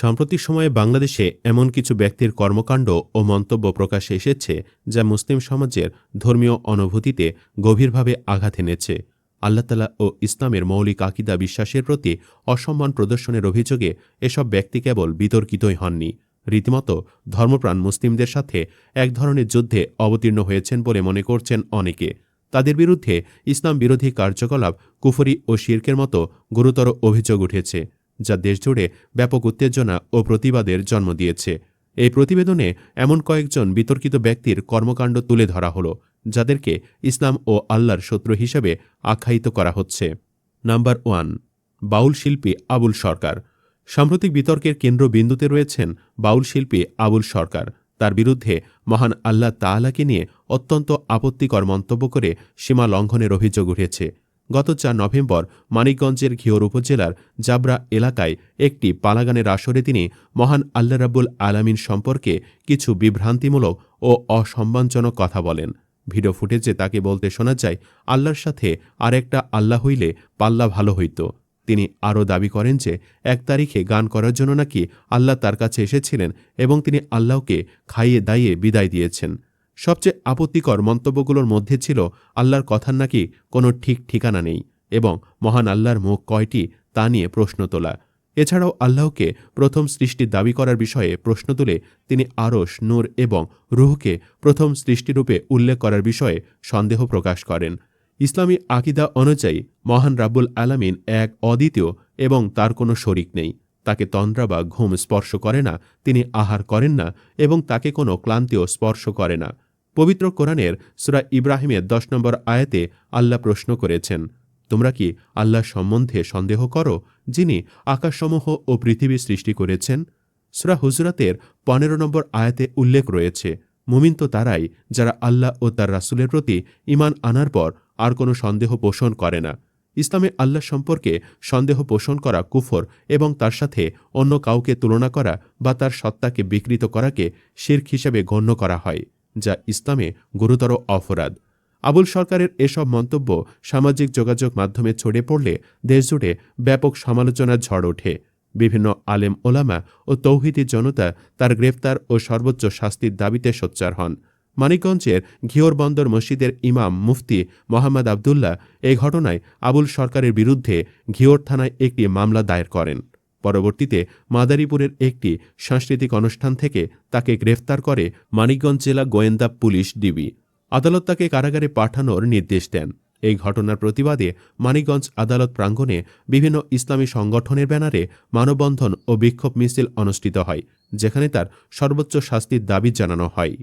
সাম্প্রতিক সময়ে বাংলাদেশে এমন কিছু ব্যক্তির কর্মকাণ্ড ও মন্তব্য প্রকাশে এসেছে যা মুসলিম সমাজের ধর্মীয় অনুভূতিতে গভীরভাবে আঘাত এনেছে। আল্লাহতালা ও ইসলামের মৌলিক আকিদা বিশ্বাসের প্রতি অসম্মান প্রদর্শনের অভিযোগে এসব ব্যক্তি কেবল বিতর্কিতই হননি। রীতিমতো ধর্মপ্রাণ মুসলিমদের সাথে এক ধরনের যুদ্ধে অবতীর্ণ হয়েছেন বলে মনে করছেন অনেকে। তাদের বিরুদ্ধে ইসলাম বিরোধী কার্যকলাপ, কুফরি ও শির্কের মতো গুরুতর অভিযোগ উঠেছে। যা দেশজুড়ে ব্যাপক উত্তেজনা ও প্রতিবাদের জন্ম দিয়েছে। এই প্রতিবেদনে এমন কয়েকজন বিতর্কিত ব্যক্তির কর্মকাণ্ড তুলে ধরা হল, যাদেরকে ইসলাম ও আল্লাহর শত্রু হিসেবে আখ্যায়িত করা হচ্ছে। নাম্বার ওয়ান, বাউল শিল্পী আবুল সরকার। সাম্প্রতিক বিতর্কের কেন্দ্রবিন্দুতে রয়েছেন বাউল শিল্পী আবুল সরকার। তার বিরুদ্ধে মহান আল্লাহ তাআলাকে নিয়ে অত্যন্ত আপত্তিকর মন্তব্য করে সীমা লঙ্ঘনের অভিযোগ উঠেছে। গত চার নভেম্বর মানিকগঞ্জের ঘিওর উপজেলার জাবরা এলাকায় একটি পালাগানের আসরে তিনি মহান আল্লাহ রাব্বুল আলামিন সম্পর্কে কিছু বিভ্রান্তিমূলক ও অসম্মানজনক কথা বলেন। ভিডিও ফুটেজে তাকে বলতে শোনা যায়, আল্লাহর সাথে আর একটা আল্লাহ হইলে পাল্লা ভালো হইত। তিনি আরও দাবি করেন যে, এক তারিখে গান করার জন্য নাকি আল্লাহ তার কাছে এসেছিলেন এবং তিনি আল্লাহকে খাইয়ে দাইয়ে বিদায় দিয়েছেন। সবচেয়ে আপত্তিকর মন্তব্যগুলোর মধ্যে ছিল, আল্লাহর কথার নাকি কোনো ঠিক ঠিকানা নেই এবং মহান আল্লাহর মুখ কয়টি তা নিয়ে প্রশ্ন তোলা। এছাড়াও আল্লাহকে প্রথম সৃষ্টির দাবি করার বিষয়ে প্রশ্ন তুলে তিনি আরশ, নূর এবং রুহকে প্রথম সৃষ্টিরূপে উল্লেখ করার বিষয়ে সন্দেহ প্রকাশ করেন। ইসলামী আকিদা অনুযায়ী মহান রাব্বুল আলামিন এক অদ্বিতীয় এবং তার কোনো শরিক নেই। তাকে তন্দ্রা বা ঘুম স্পর্শ করে না, তিনি আহার করেন না এবং তাকে কোনো ক্লান্তিও স্পর্শ করে না। পবিত্র কোরআনের সুরা ইব্রাহিমের দশ নম্বর আয়াতে আল্লাহ প্রশ্ন করেছেন, তোমরা কি আল্লাহ সম্বন্ধে সন্দেহ করো, যিনি আকাশসমূহ ও পৃথিবী সৃষ্টি করেছেন? সুরা হুজরাতের পনেরো নম্বর আয়াতে উল্লেখ রয়েছে, মুমিন তো তারাই যারা আল্লাহ ও তার রাসুলের প্রতি ইমান আনার পর আর কোনো সন্দেহ পোষণ করে না। ইসলামে আল্লাহ সম্পর্কে সন্দেহ পোষণ করা কুফর এবং তার সাথে অন্য কাউকে তুলনা করা বা তার সত্তাকে বিকৃত করাকে শির্ক হিসেবে গণ্য করা হয়। যা ইসলামে গুরুতর অপরাধ। আবুল সরকারের এসব মন্তব্য সামাজিক যোগাযোগ মাধ্যমে ছড়িয়ে পড়লে দেশজুড়ে ব্যাপক সমালোচনার ঝড় ওঠে। বিভিন্ন আলেম ওলামা ও তৌহিদি জনতা তার গ্রেফতার ও সর্বোচ্চ শাস্তির দাবিতে সোচ্চার হন। মানিকগঞ্জের ঘিওর বন্দর মসজিদের ইমাম মুফতি মোহাম্মদ আবদুল্লাহ এই ঘটনায় আবুল সরকারের বিরুদ্ধে ঘিওর থানায় একটি মামলা দায়ের করেন। পরবর্তীতে মাদারীপুরের একটি সাংস্কৃতিক অনুষ্ঠান থেকে তাকে গ্রেফতার করে মানিকগঞ্জ জেলা গোয়েন্দা পুলিশ ডিবি। আদালত তাকে কারাগারে পাঠানোর নির্দেশ দেন। এই ঘটনার প্রতিবাদে মানিকগঞ্জ আদালত প্রাঙ্গণে বিভিন্ন ইসলামী সংগঠনের ব্যানারে মানববন্ধন ও বিক্ষোভ মিছিল অনুষ্ঠিত হয়, যেখানে তার সর্বোচ্চ শাস্তির দাবি জানানো হয়।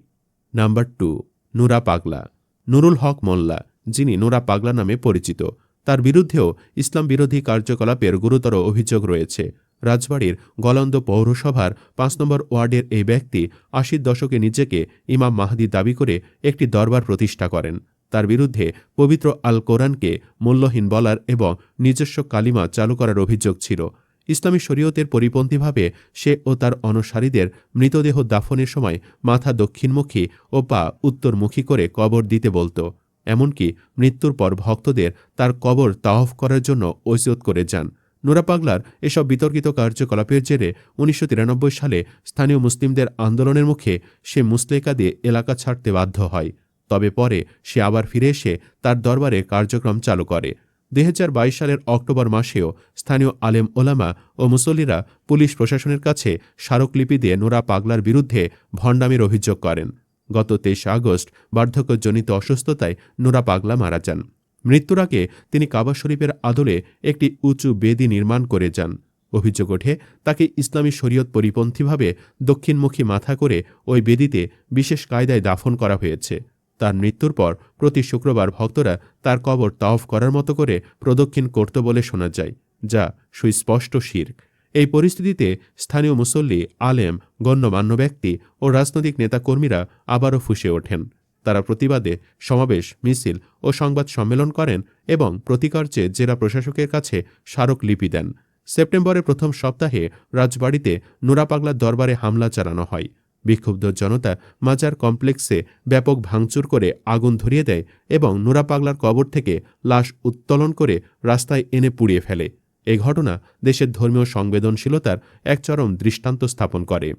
নাম্বার টু, নুরা পাগলা। নুরুল হক মোল্লা, যিনি নুরা পাগলা নামে পরিচিত, তার বিরুদ্ধেও ইসলাম বিরোধী কার্যকলাপের গুরুতর অভিযোগ রয়েছে। রাজবাড়ির গলন্দ পৌরসভার পাঁচ নম্বর ওয়ার্ডের এই ব্যক্তি আশির দশকে নিজেকে ইমাম মাহাদি দাবি করে একটি দরবার প্রতিষ্ঠা করেন। তার বিরুদ্ধে পবিত্র আল কোরআনকে মূল্যহীন বলার এবং নিজস্ব কালিমা চালু করার অভিযোগ ছিল। ইসলামী শরীয়তের পরিপন্থীভাবে সে ও তার অনুসারীদের মৃতদেহ দাফনের সময় মাথা দক্ষিণমুখী ও পা উত্তরমুখী করে কবর দিতে বলত। এমনকি মৃত্যুর পর ভক্তদের তার কবর তাওফ করার জন্য ঐসিয়ত করে যান। নোরা পাগলার এসব বিতর্কিত কার্যকলাপের জেরে উনিশশো তিরানব্বই সালে স্থানীয় মুসলিমদের আন্দোলনের মুখে সে মুসলেকা দিয়ে এলাকা ছাড়তে বাধ্য হয়। তবে পরে সে আবার ফিরে এসে তার দরবারে কার্যক্রম চালু করে। দু হাজার বাইশ সালের অক্টোবর মাসেও স্থানীয় আলেম ওলামা ও মুসল্লিরা পুলিশ প্রশাসনের কাছে স্মারকলিপি দিয়ে নোরা পাগলার বিরুদ্ধে ভণ্ডামির অভিযোগ করেন। গত তেইশে আগস্ট বার্ধক্যজনিত অসুস্থতায় নোরা পাগলা মারা যান। মৃত্যুর আগে তিনি কাবা শরীফের আদলে একটি উঁচু বেদি নির্মাণ করে যান। অভিযোগ ওঠে, তাকে ইসলামী শরীয়ত পরিপন্থীভাবে দক্ষিণমুখী মাথা করে ওই বেদিতে বিশেষ কায়দায় দাফন করা হয়েছে। তার মৃত্যুর পর প্রতি শুক্রবার ভক্তরা তার কবর তাওফ করার মতো করে প্রদক্ষিণ করত বলে শোনা যায়, যা সুস্পষ্ট শির্ক। এই পরিস্থিতিতে স্থানীয় মুসল্লি, আলেম, গণ্যমান্য ব্যক্তি ও রাজনৈতিক নেতাকর্মীরা আবারও ফুসে ওঠেন। তারা প্রতিবাদে সমাবেশ, মিছিল ও সংবাদ সম্মেলন করেন এবং প্রতিকার চেয়ে জেলা প্রশাসকের কাছে স্মারকলিপি দেন। সেপ্টেম্বরের প্রথম সপ্তাহে রাজবাড়িতে নোরাপাগলার দরবারে হামলা চালানো হয়। বিক্ষুব্ধ জনতা মাজার কমপ্লেক্সে ব্যাপক ভাঙচুর করে আগুন ধরিয়ে দেয় এবং নোরা পাগলার কবর থেকে লাশ উত্তোলন করে রাস্তায় এনে পুড়িয়ে ফেলে। এ ঘটনা দেশের ধর্মীয় সংবেদনশীলতার এক চরম দৃষ্টান্ত স্থাপন করে।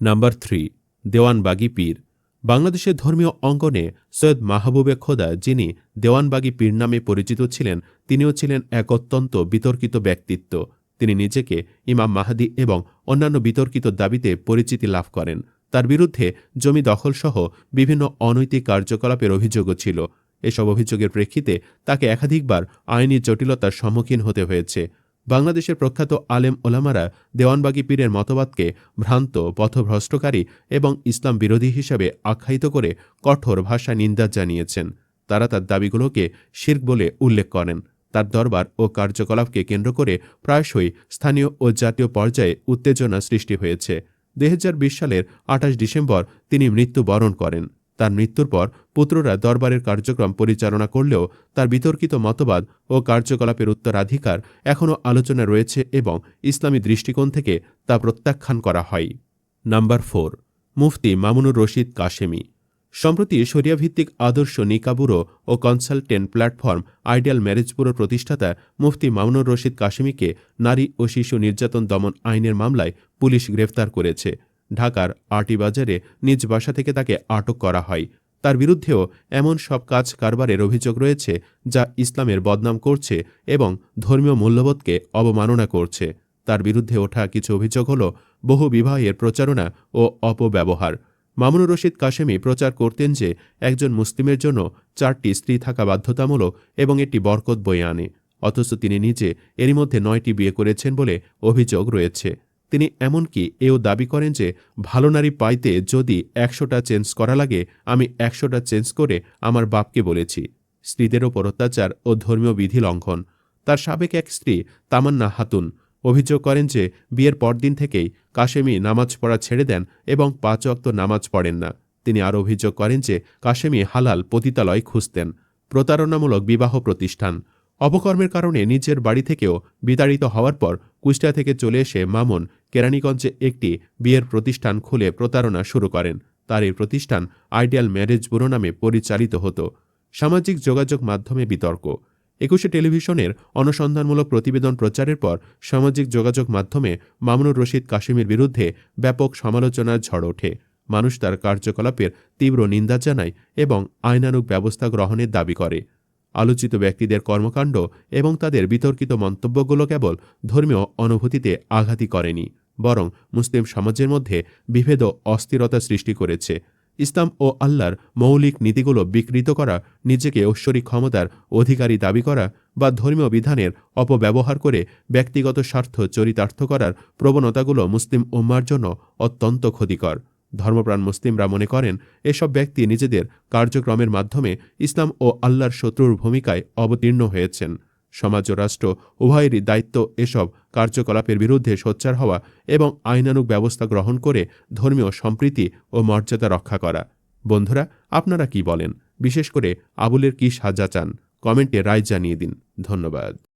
নাম্বার থ্রি, দেওয়ানবাগি পীর। বাংলাদেশের ধর্মীয় অঙ্গনে সৈয়দ মাহবুবে খোদা যিনি দেওয়ানবাগি পীর নামে পরিচিত ছিলেন, তিনিও ছিলেন এক অত্যন্ত বিতর্কিত ব্যক্তিত্ব। তিনি নিজেকে ইমাম মাহাদি এবং অন্যান্য বিতর্কিত দাবিতে পরিচিতি লাভ করেন। তার বিরুদ্ধে জমি দখলসহ বিভিন্ন অনৈতিক কার্যকলাপের অভিযোগও ছিল। এসব অভিযোগের প্রেক্ষিতে তাকে একাধিকবার আইনি জটিলতার সম্মুখীন হতে হয়েছে। বাংলাদেশের প্রখ্যাত আলেম ওলামারা দেওয়ানবাগি পীরের মতবাদকে ভ্রান্ত, পথভ্রষ্টকারী এবং ইসলাম বিরোধী হিসেবে আখ্যায়িত করে কঠোর ভাষায় নিন্দা জানিয়েছেন। তারা তার দাবিগুলোকে শির্ক বলে উল্লেখ করেন। তার দরবার ও কার্যকলাপকে কেন্দ্র করে প্রায়শই স্থানীয় ও জাতীয় পর্যায়ে উত্তেজনা সৃষ্টি হয়েছে। দু হাজার বিশ সালের আঠাশ ডিসেম্বর তিনি মৃত্যুবরণ করেন। তার মৃত্যুর পর পুত্ররা দরবারের কার্যক্রম পরিচালনা করলেও তার বিতর্কিত মতবাদ ও কার্যকলাপের উত্তরাধিকার এখনও আলোচনা রয়েছে এবং ইসলামী দৃষ্টিকোণ থেকে তা প্রত্যাখ্যান করা হয়। নাম্বার ফোর, মুফতি মামুনুর রশিদ কাশেমি। সম্প্রতি শরিয়াভিত্তিক আদর্শ নিকাবুরো ও কনসালটেন্ট প্ল্যাটফর্ম আইডিয়াল ম্যারেজ ব্যুরোর প্রতিষ্ঠাতা মুফতি মামুনুর রশিদ কাশেমিকে নারী ও শিশু নির্যাতন দমন আইনের মামলায় পুলিশ গ্রেফতার করেছে। ঢাকার আরটি বাজারে নিজ বাসা থেকে তাকে আটক করা হয়। তার বিরুদ্ধেও এমন সব কাজ কারবারের অভিযোগ রয়েছে, যা ইসলামের বদনাম করছে এবং ধর্মীয় মূল্যবোধকে অবমাননা করছে। তার বিরুদ্ধে ওঠা কিছু অভিযোগ হল বহু বিবাহের প্রচারণা ও অপব্যবহার। মামুনুর রশিদ কাশেমি প্রচার করতেন যে একজন মুসলিমের জন্য চারটি স্ত্রী থাকা বাধ্যতামূলক এবং একটি বরকত বয়ে আনে। অথচ তিনি নিজে এরই মধ্যে নয়টি বিয়ে করেছেন বলে অভিযোগ রয়েছে। তিনি এমনকি এও দাবি করেন যে, ভালো নারী পাইতে যদি একশোটা চেঞ্জ করা লাগে, আমি একশোটা চেঞ্জ করে আমার বাপকে বলেছি। স্ত্রীদের ওপর অত্যাচার ও ধর্মীয় বিধি লঙ্ঘন। তার সাবেক এক স্ত্রী, তামান্না হাতুন, অভিযোগ করেন যে, বিয়ের পরদিন থেকেই কাশেমি নামাজ পড়া ছেড়ে দেন এবং পাঁচ অক্ত নামাজ পড়েন না। তিনি আরও অভিযোগ করেন যে, কাশেমি হালাল পতিতালয় খুঁজতেন, প্রতারণামূলক বিবাহ প্রতিষ্ঠান। অপকর্মের কারণে নিজের বাড়ি থেকেও বিতাড়িত হওয়ার পর কুষ্টিয়া থেকে চলে এসে মামুন কেরানীগঞ্জে একটি বিয়ের প্রতিষ্ঠান খুলে প্রতারণা শুরু করেন। তার এই প্রতিষ্ঠান আইডিয়াল ম্যারেজ ব্যুরো নামে পরিচালিত হতো। সামাজিক যোগাযোগ মাধ্যমে বিতর্ক। একুশে টেলিভিশনের অনুসন্ধানমূলক প্রতিবেদন প্রচারের পর সামাজিক যোগাযোগ মাধ্যমে মামুনুর রশিদ কাশিমের বিরুদ্ধে ব্যাপক সমালোচনার ঝড় ওঠে। মানুষ তার কার্যকলাপের তীব্র নিন্দা জানায় এবং আইনানুগ ব্যবস্থা গ্রহণের দাবি করে। আলোচিত ব্যক্তিদের কর্মকাণ্ড এবং তাদের বিতর্কিত মন্তব্যগুলো কেবল ধর্মীয় অনুভূতিতে আঘাতই করেনি, বরং মুসলিম সমাজের মধ্যে বিভেদ অস্থিরতা সৃষ্টি করেছে। ইসলাম ও আল্লাহর মৌলিক নীতিগুলো বিকৃত করা, নিজেকে ঐশ্বরিক ক্ষমতার অধিকারী দাবি করা বা ধর্মীয় বিধানের অপব্যবহার করে ব্যক্তিগত স্বার্থ চরিতার্থ করার প্রবণতাগুলো মুসলিম উম্মার জন্য অত্যন্ত ক্ষতিকর। ধর্মপ্রাণ মুসলিমরা মনে করেন, এসব ব্যক্তি নিজেদের কার্যক্রমের মাধ্যমে ইসলাম ও আল্লাহর শত্রুর ভূমিকায় অবতীর্ণ হয়েছেন। সমাজ ও রাষ্ট্র উভয়েরই দায়িত্ব এসব কার্যকলাপের বিরুদ্ধে সোচ্চার হওয়া এবং আইনানুগ ব্যবস্থা গ্রহণ করে ধর্মীয় সম্প্রীতি ও মর্যাদা রক্ষা করা। বন্ধুরা, আপনারা কি বলেন? বিশেষ করে আবুলের কি সাজা চান? কমেন্টে রায় জানিয়ে দিন। ধন্যবাদ।